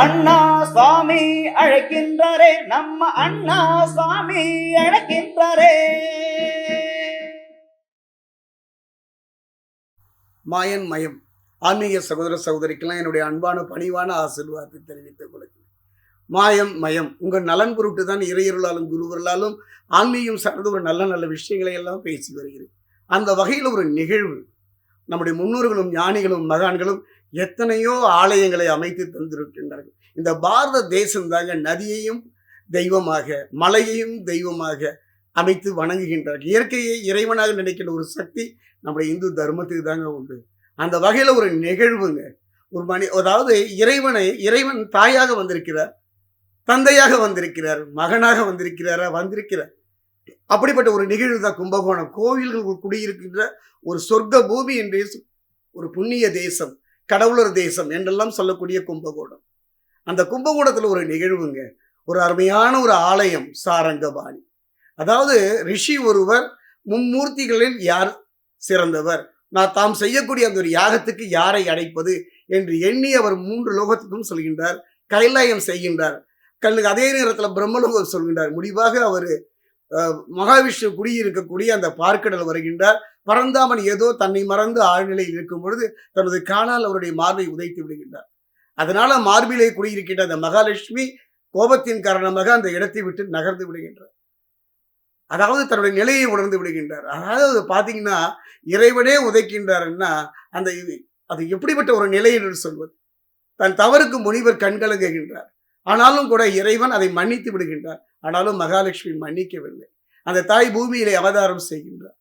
அண்ணா சுவாமி அழைக்கின்றாரே நம்ம அண்ணா சுவாமி அழைக்கின்றாரே. மாயன் மயம். ஆன்மீக சகோதர சகோதரிக்கெல்லாம் என்னுடைய அன்பான பணிவான ஆசிர்வாதத்தை தெரிவித்துக் கொள்கிறேன். மாயம் மயம். உங்கள் நலன் பொருட்டு தான் இறையருளாலும் குருவர்களாலும் ஆன்மீகம் சார்ந்த ஒரு நல்ல நல்ல விஷயங்களை எல்லாம் பேசி வருகிறேன். அந்த வகையில் ஒரு நிகழ்வு. நம்முடைய முன்னோர்களும் ஞானிகளும் மகான்களும் எத்தனையோ ஆலயங்களை அமைத்து தந்திருக்கின்றார்கள். இந்த பாரத தேசம்தாங்க நதியையும் தெய்வமாக மலையையும் தெய்வமாக அமைத்து வணங்குகின்றார்கள். இயற்கையை இறைவனாக நினைக்கின்ற ஒரு சக்தி நம்முடைய இந்து தர்மத்துக்கு தாங்க உண்டு. அந்த வகையில் ஒரு நிகழ்வுங்க. ஒரு மணி அதாவது இறைவனை இறைவன் தாயாக வந்திருக்கிறார் தந்தையாக வந்திருக்கிறார் மகனாக வந்திருக்கிறாரா வந்திருக்கிறார். அப்படிப்பட்ட ஒரு நிகழ்வு தான் கும்பகோணம். கோவில்கள் குடியிருக்கின்ற ஒரு சொர்க்க பூமி என்று ஒரு புண்ணிய தேசம். கடவுளர் தேசம் என்றெல்லாம் சொல்லக்கூடிய கும்பகோணம். அந்த கும்பகோணத்தில் ஒரு நிகழ்வுங்க. ஒரு அருமையான ஒரு ஆலயம் சாரங்கபாணி. அதாவது ரிஷி ஒருவர் மும்மூர்த்திகளில் யார் சிறந்தவர்? நான் தாம் செய்யக்கூடிய அந்த ஒரு யாகத்துக்கு யாரை அடைப்பது என்று எண்ணி அவர் மூன்று லோகத்துக்கும் சொல்கின்றார் கைலாயம் செய்கின்றார். கல் அதே நேரத்தில் பிரம்மலோகம் சொல்கின்றார். முடிவாக அவர் மகாவிஷ்ணு குடியிருக்கக்கூடிய அந்த பார்க்கடல் வருகின்றார். பரந்தாமன் ஏதோ தன்னை மறந்து ஆழ்நிலையில் இருக்கும் பொழுது தனது காணால் அவருடைய மார்பை உதைத்து விடுகின்றார். அதனால மார்பிலே குடியிருக்கின்ற அந்த மகாலட்சுமி கோபத்தின் காரணமாக அந்த இடத்தை விட்டு நகர்ந்து விடுகின்றார். அதாவது தன்னுடைய நிலையை உணர்ந்து விடுகின்றார். அதாவது பார்த்தீங்கன்னா இறைவனே உதைக்கின்றாருன்னா அந்த இது- அது எப்படிப்பட்ட ஒரு நிலை என்று சொல்வது? தன் தவறுக்கு முனிவர் கண்கலங்குகின்றார். ஆனாலும் கூட இறைவன் அதை மன்னித்து விடுகின்றார். ஆனாலும் மகாலட்சுமி மன்னிக்கவில்லை. அந்த தாய் பூமியிலே அவதாரம் செய்கின்றார்.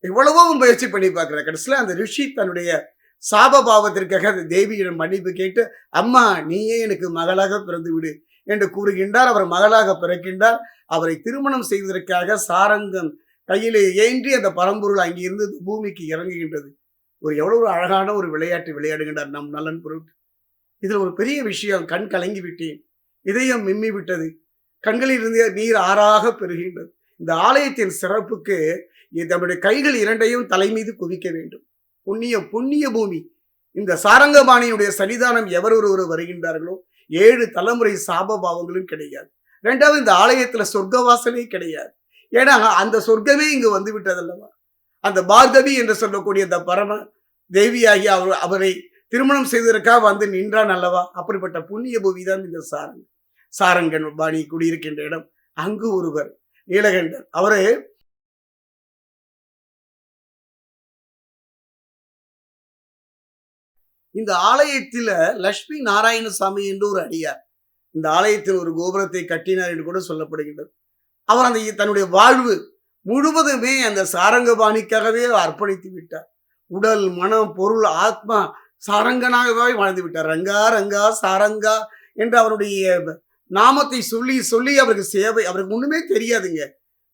எவ்வளவோ முயற்சி பண்ணி பார்க்கிறார். கடைசியில் அந்த ரிஷி தன்னுடைய சாப பாவத்திற்காக அந்த தேவியிடம் மன்னிப்பு கேட்டு அம்மா நீயே எனக்கு மகளாக பிறந்து விடு என்று கூறுகின்றார். அவர் மகளாக பிறக்கின்றார். அவரை திருமணம் செய்வதற்காக சாரங்கம் கையிலே ஏன்றி அந்த பரம்பொருள் அங்கிருந்து பூமிக்கு இறங்குகின்றது. ஒரு எவ்வளவு ஒரு அழகான ஒரு விளையாட்டு விளையாடுகின்றார் நம் நலன் பொருட்டு. இதில் ஒரு பெரிய விஷயம் கண் கலங்கி விட்டேன். இதயம் மிம்மி விட்டது. கண்களிலிருந்து நீர் ஆறாக பெறுகின்றது இந்த ஆலயத்தின் சிறப்புக்கு நம்முடைய கைகள் இரண்டையும் தலை மீது குவிக்க வேண்டும். புண்ணிய புண்ணிய பூமி. இந்த சாரங்கபாணியுடைய சன்னிதானம் எவர் ஒருவர் வருகின்றார்களோ ஏழு தலைமுறை சாப பாவங்களும் கிடையாது. ரெண்டாவது இந்த ஆலயத்துல சொர்க்கவாசலே கிடையாது. ஏன்னா அந்த சொர்க்கமே இங்கு வந்து விட்டதல்லவா அந்த பார்கவி என்று சொல்லக்கூடிய அந்த பரம தேவியாகி அவர் அவரை திருமணம் செய்ததற்காக வந்து நின்றான் அல்லவா? அப்படிப்பட்ட புண்ணிய பூமி தான் இந்த சாரணம் சாரங்கன் பாணி குடியிருக்கின்ற இடம். அங்கு ஒருவர் நீலகண்டர் அவரு இந்த ஆலயத்தில லட்சுமி நாராயணசாமி என்று ஒரு அடியார். இந்த ஆலயத்தில் ஒரு கோபுரத்தை கட்டினார் என்று கூட சொல்லப்படுகின்றது. அவர் அந்த தன்னுடைய வாழ்வு முழுவதுமே அந்த சாரங்கபாணிக்காகவே அர்ப்பணித்து விட்டார். உடல் மனம் பொருள் ஆத்மா சாரங்கனாகவே வாழ்ந்து விட்டார். ரங்கா ரங்கா சாரங்கா என்று அவருடைய நாமத்தை சொல்லி சொல்லி அவருக்கு சேவை அவருக்கு ஒண்ணுமே தெரியாதுங்க.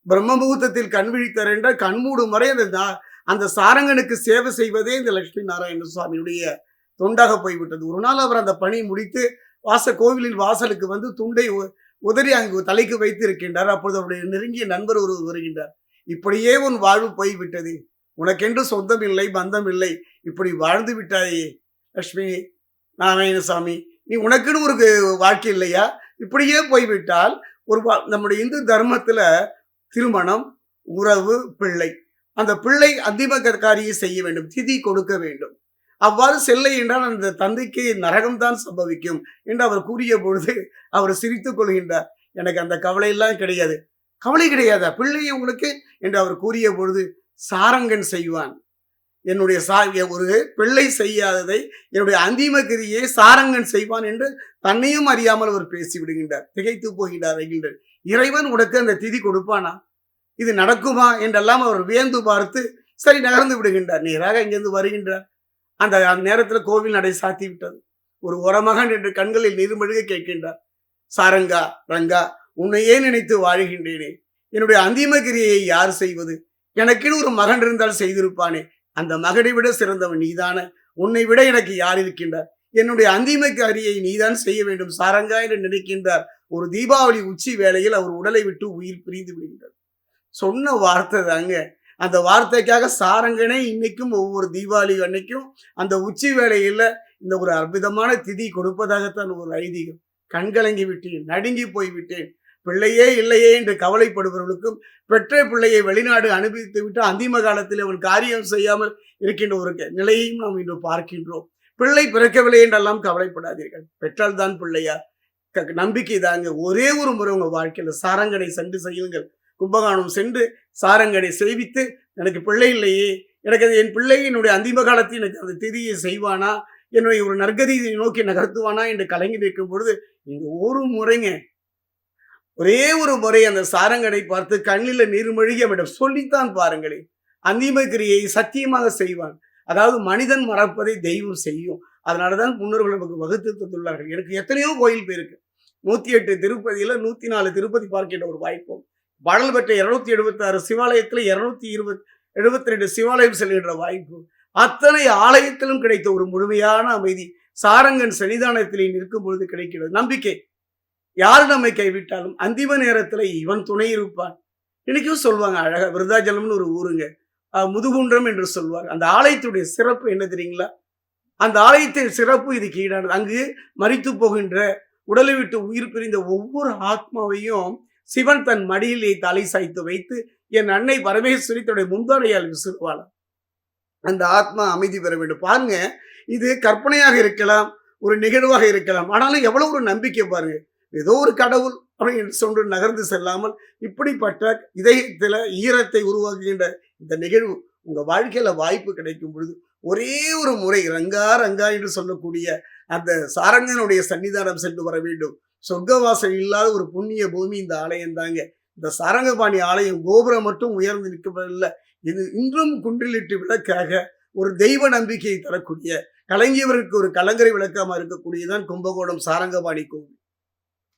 பிரம்ம முகூர்த்தத்தில் கண் விழித்தார் என்ற கண்மூடும் வரை அந்த அந்த சாரங்கனுக்கு சேவை செய்வதே இந்த லட்சுமி நாராயண சுவாமியுடைய தொண்டாக போய்விட்டது. ஒரு நாள் அவர் அந்த பணி முடித்து வாச கோவிலில் வாசலுக்கு வந்து துண்டை உ- உதறி அங்கு தலைக்கு வைத்து இருக்கின்றார். அப்பொழுது அவருடைய நெருங்கிய நண்பர் ஒரு வருகின்றார். இப்படியே உன் வாழ்வு போய்விட்டது. உனக்கென்று சொந்தம் இல்லை பந்தம் இல்லை. இப்படி வாழ்ந்து விட்டாயே லட்சுமி நாராயணசாமி. நீ உனக்குன்னு ஒரு வாழ்க்கை இல்லையா? இப்படியே போய்விட்டால் ஒரு வா- நம்முடைய இந்து தர்மத்தில் திருமணம் உறவு பிள்ளை. அந்த பிள்ளை அந்திம காரியை செய்ய வேண்டும் திதி கொடுக்க வேண்டும். அவ்வாறு செல்லை என்றால் அந்த தந்தைக்கு நரகம்தான் சம்பவிக்கும் என்று அவர் கூறிய பொழுது அவர் சிரித்துக் கொள்கின்றார். எனக்கு அந்த கவலையெல்லாம் கிடையாது. கவலை கிடையாதா? பிள்ளை உங்களுக்கு என்று அவர் கூறிய பொழுது சாரங்கன் செய்வான். என்னுடைய சா ஒரு பிள்ளை செய்யாததை என்னுடைய அந்திம கிரியை சாரங்கன் செய்வான் என்று தன்னையும் அறியாமல் அவர் பேசி விடுகின்றார். திகைத்து போகின்றார் என்கின்றார் இறைவன் உனக்கு அந்த திதி கொடுப்பானா? இது நடக்குமா? என்றெல்லாம் அவர் வியந்து பார்த்து சரி நகர்ந்து விடுகின்றார். நேராக இங்கிருந்து வருகின்றார். அந்த அந்த நேரத்தில் கோவில் நடை சாத்தி விட்டது. ஒரு உரமகன் என்று கண்களில் நீர்மழுக கேட்கின்றார். சாரங்கா ரங்கா உன்னையே நினைத்து வாழுகின்றேனே? என்னுடைய அந்திம கிரியை யார் செய்வது? எனக்கென்னு ஒரு மகன் இருந்தால் செய்திருப்பானே? அந்த மகனை விட சிறந்தவன் நீதான. உன்னை விட எனக்கு யார் இருக்கின்றார்? என்னுடைய அந்திம காரியை நீதான் செய்ய வேண்டும் சாரங்கா என்று நினைக்கின்றார். ஒரு தீபாவளி உச்சி வேளையில் அவர் உடலை விட்டு உயிர் பிரிந்து விடுகின்றார். சொன்ன வார்த்தை தாங்க. அந்த வார்த்தைக்காக சாரங்கனே இன்னைக்கும் ஒவ்வொரு தீபாவளி அன்னைக்கும் அந்த உச்சி வேளையில் இந்த ஒரு அற்புதமான திதி கொடுப்பதாகத்தான் ஒரு ஐதீகம். கண்கலங்கி விட்டேன் நடுங்கி போய் விட்டேன் பிள்ளையே இல்லையே என்று கவலைப்படுபவர்களுக்கும் பெற்ற பிள்ளையை வெளிநாடு அனுபவித்து விட்டு அந்திம காலத்தில் அவன் காரியம் செய்யாமல் இருக்கின்ற ஒரு நிலையையும் நாம் இன்று பார்க்கின்றோம். பிள்ளை பிறக்கவில்லை என்றெல்லாம் கவலைப்படாதீர்கள். பெற்றால் தான் பிள்ளையா? க- நம்பிக்கை தாங்க. ஒரே ஒரு முறை உங்கள் வாழ்க்கையில் சாரங்கடை சென்று செய்யுங்கள். கும்பகோணம் சென்று சாரங்கடை செய்வித்து எனக்கு பிள்ளை இல்லையே எனக்கு அது என் பிள்ளை என்னுடைய அந்திம காலத்தில் எனக்கு அந்த திதியை செய்வானா? என்னுடைய ஒரு நற்கதியை நோக்கி நகர்த்துவானா? என்று கலங்கி நிற்கும் பொழுது இங்க ஒரு முறைங்க ஒரே ஒரு முறை அந்த சாரங்கனை பார்த்து கண்ணில் நீர்மொழிகி அவனிடம் சொல்லித்தான் பாருங்களேன். அந்திம கிரியை சத்தியமாக செய்வான். அதாவது மனிதன் மறப்பதை தெய்வம் செய்யும். அதனாலதான் முன்னோர்கள் நமக்கு வகுத்து தந்துள்ளார்கள். எனக்கு எத்தனையோ கோயில் போயிருக்கு. நூற்றி எட்டு திருப்பதியில் நூற்றி நாலு திருப்பதி பார்க்கின்ற ஒரு வாய்ப்பும் பாடல் பெற்ற இருநூத்தி எழுபத்தாறு சிவாலயத்தில் சிவாலயத்துல இருநூத்தி எழுபத்தி ரெண்டு சிவாலயம் செல்கின்ற வாய்ப்பு. அத்தனை ஆலயத்திலும் கிடைத்த ஒரு முழுமையான அமைதி சாரங்கன் சன்னிதானத்திலே நிற்கும் பொழுது கிடைக்கிறது. நம்பிக்கை. யார் நம்மை கைவிட்டாலும் அந்திம நேரத்தில் இவன் துணை இருப்பான். இன்னைக்கும் சொல்லுவாங்க அழகா விருதாச்சலம்னு ஒரு ஊருங்க. முதுகுன்றம் என்று சொல்வார். அந்த ஆலயத்துடைய சிறப்பு என்ன தெரியுங்களா? அந்த ஆலயத்தின் சிறப்பு இதுக்கு ஈடானது. அங்கு மறித்து போகின்ற உடலை விட்டு உயிர் பிரிந்த ஒவ்வொரு ஆத்மாவையும் சிவன் தன் மடியிலே தலை சாய்த்து வைத்து என் அன்னை பரமேஸ்வரி தன்னுடைய முந்தானையால் விசிறுவாளாம் அந்த ஆத்மா அமைதி பெற வேண்டும். பாருங்க இது கற்பனையாக இருக்கலாம் ஒரு நிகழ்வாக இருக்கலாம். ஆனாலும் எவ்வளவு ஒரு நம்பிக்கை பாருங்க. ஏதோ ஒரு கடவுள் அப்படின்னு சொன்று நகர்ந்து செல்லாமல் இப்படிப்பட்ட இதயத்தில் ஈரத்தை உருவாக்குகின்ற இந்த நிகழ்வு உங்கள் வாழ்க்கையில் வாய்ப்பு கிடைக்கும் பொழுது ஒரே ஒரு முறை ரங்கா ரங்கா என்று சொல்லக்கூடிய அந்த சாரங்கனுடைய சன்னிதானம் சென்று வர வேண்டும். சொர்க்கவாசல் இல்லாத ஒரு புண்ணிய பூமி இந்த ஆலயம் தாங்க. இந்த சாரங்கபாணி ஆலயம் கோபுரம் மட்டும் உயர்ந்து நிற்கப்படவில்லை இது இன்றும் குன்றிலிட்டு விளக்காக ஒரு தெய்வ நம்பிக்கையை தரக்கூடிய கலங்கியவருக்கு ஒரு கலங்கரை விளக்கமாக இருக்கக்கூடியதான் கும்பகோணம் சாரங்கபாணி கோவில்.